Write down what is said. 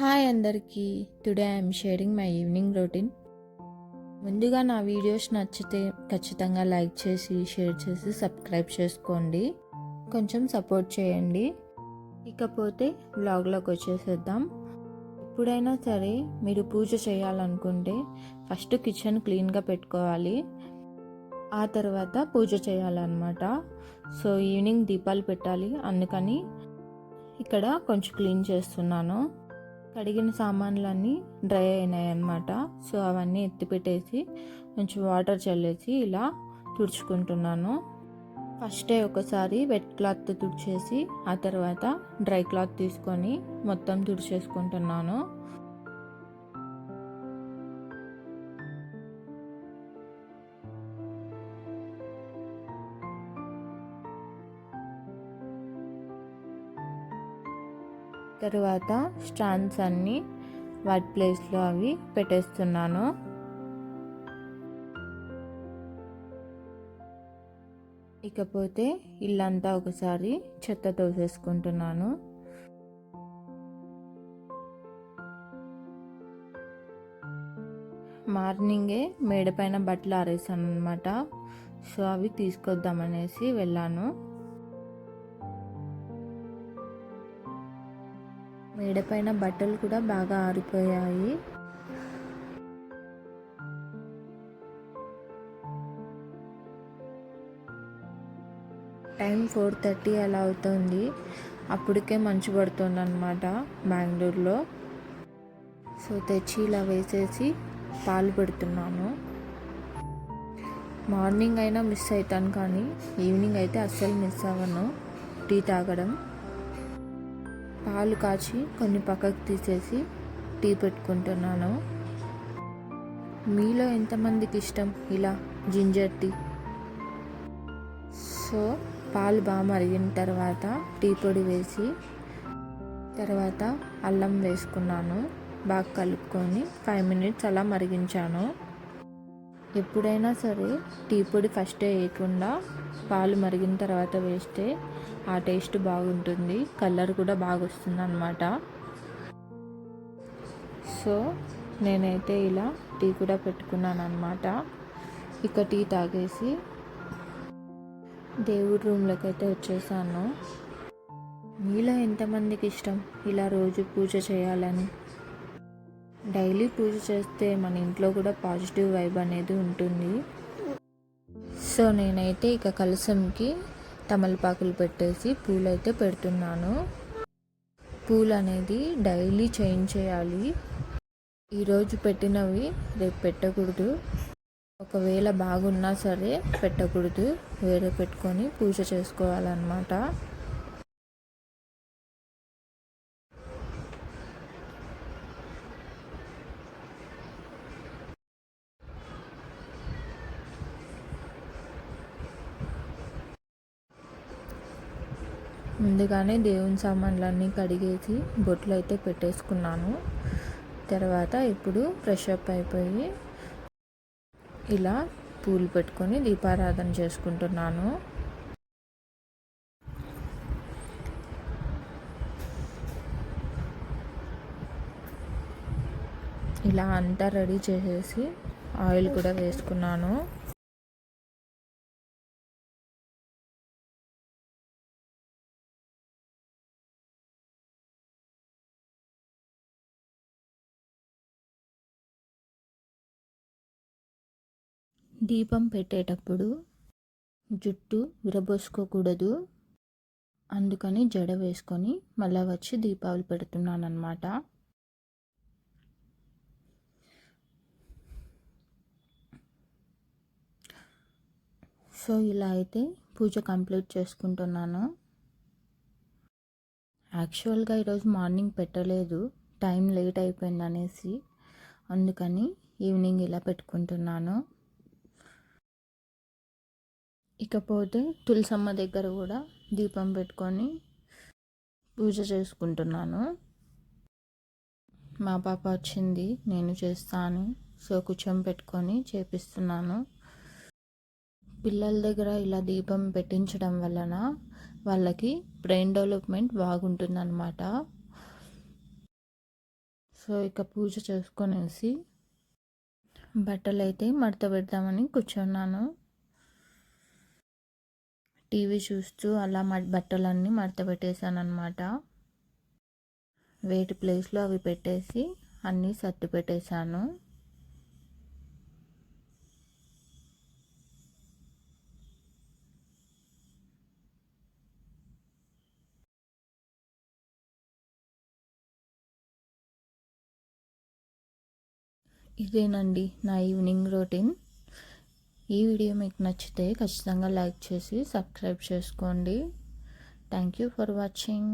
Hi అందరికీ. Today I'm sharing my evening routine ముందుగా నా వీడియోస్ నచ్చితే ఖచ్చితంగా లైక్ చేసి షేర్ చేసి సబ్స్క్రైబ్ చేసుకోండి. కొంచెం సపోర్ట్ చేయండి. ఇకపోతే బ్లాగ్లోకి వచ్చేసేద్దాం. ఎప్పుడైనా సరే మీరు పూజ చేయాలనుకుంటే ఫస్ట్ కిచెన్ క్లీన్గా పెట్టుకోవాలి. ఆ తర్వాత పూజ చేయాలన్నమాట. సో ఈవినింగ్ దీపాలు పెట్టాలి. అందుకని ఇక్కడ కొంచెం క్లీన్ చేస్తున్నాను. కడిగిన సామాన్లన్నీ డ్రై అయినాయి అన్నమాట సో అవన్నీ ఎత్తిపెట్టేసి కొంచెం వాటర్ చల్లేసి ఇలా తుడుచుకుంటున్నాను. ఫస్టే ఒకసారి వెట్ క్లాత్ తుడిచేసి ఆ తర్వాత డ్రై క్లాత్ తీసుకొని మొత్తం తుడిచేసుకుంటున్నాను. తర్వాత స్టాండ్స్ అన్నీ వాటి ప్లేస్లో అవి పెట్టేస్తున్నాను. ఇకపోతే ఇల్లంతా ఒకసారి చెత్త తోసేసుకుంటున్నాను. మార్నింగే మేడపైన బట్టలు ఆరేసాను అనమాట సో అవి తీసుకొద్దామనేసి వెళ్ళాను. మేడపైన బట్టలు కూడా బాగా ఆరిపోయాయి. టైం ఫోర్ థర్టీ అలా అవుతుంది. అప్పటికే మంచు పడుతుంది అనమాట బెంగళూరులో. సో తెచ్చి ఇలా వేసేసి పాలు పెడుతున్నాను. మార్నింగ్ అయినా మిస్ అవుతాను కానీ ఈవినింగ్ అయితే అస్సలు మిస్ అవ్వను. టీ తాగడం. పాలు కాచి కొన్ని పక్కకు తీసేసి టీ పెట్టుకుంటున్నాను. మీలో ఎంతమందికి ఇష్టం ఇలా జింజర్ టీ? సో పాలు బాగా మరిగిన తర్వాత టీ పొడి వేసి తర్వాత అల్లం వేసుకున్నాను. బాగా కలుపుకొని ఫైవ్ మినిట్స్ అలా మరిగించాను. ఎప్పుడైనా సరే టీ పొడి ఫస్ట్ వేయకుండా పాలు మరిగిన తర్వాత వేస్తే ఆ టేస్ట్ బాగుంటుంది. కలర్ కూడా బాగా వస్తుంది అనమాట సో నేనైతే ఇలా టీ కూడా పెట్టుకున్నాను అనమాట ఇక టీ తాగేసి దేవుడి రూమ్లోకి అయితే వచ్చేసాను. మీలో ఎంతమందికి ఇష్టం ఇలా రోజు పూజ చేయాలని? డైలీ పూజ చేస్తే మన ఇంట్లో కూడా పాజిటివ్ వైబ్ అనేది ఉంటుంది. సో నేనైతే ఇక కలసంకి తమలపాకులు పెట్టేసి పూలైతే పెడుతున్నాను. పూలు అనేది డైలీ చేంజ్ చేయాలి. ఈరోజు పెట్టినవి రేపు పెట్టకూడదు. ఒకవేళ బాగున్నా సరే పెట్టకూడదు. వేరే పెట్టుకొని పూజ చేసుకోవాలన్నమాట. ముందుగానే దేవుని సామాన్లన్నీ కడిగేసి బొట్లు అయితే పెట్టేసుకున్నాను. తర్వాత ఇప్పుడు ఫ్రెష్ అప్ అయిపోయి ఇలా పూలు పెట్టుకొని దీపారాధన చేసుకుంటున్నాను. ఇలా అంతా రెడీ చేసేసి ఆయిల్ కూడా వేసుకున్నాను. దీపం పెట్టేటప్పుడు జుట్టు విరబోసుకోకూడదు. అందుకని జడ వేసుకొని మళ్ళీ వచ్చి దీపావళి పెడుతున్నాను అనమాట సో ఇలా అయితే పూజ కంప్లీట్ చేసుకుంటున్నాను. యాక్చువల్గా ఈరోజు మార్నింగ్ పెట్టలేదు. టైం లేట్ అయిపోయింది అనేసి అందుకని ఈవినింగ్ ఇలా పెట్టుకుంటున్నాను. ఇకపోతే తులసమ్మ దగ్గర కూడా దీపం పెట్టుకొని పూజ చేసుకుంటున్నాను. మా పాప వచ్చింది నేను చేస్తాను. సో కూర్చొని పెట్టుకొని చేపిస్తున్నాను. పిల్లల దగ్గర ఇలా దీపం పెట్టించడం వలన వాళ్ళకి బ్రెయిన్ డెవలప్మెంట్ బాగుంటుందన్నమాట. సో ఇక పూజ చేసుకొనేసి బట్టలు అయితే మడత పెడదామని కూర్చున్నాను. టీవీ చూస్తూ అలా బట్టలన్నీ మడత పెట్టేశాను అనమాట వేటి ప్లేస్లో అవి పెట్టేసి అన్నీ సర్ది పెట్టేశాను. ఇదేనండి నా ఈవినింగ్ రొటీన్. ఈ వీడియో మీకు నచ్చితే ఖచ్చితంగా లైక్ చేసి సబ్స్క్రైబ్ చేసుకోండి. Thank you for watching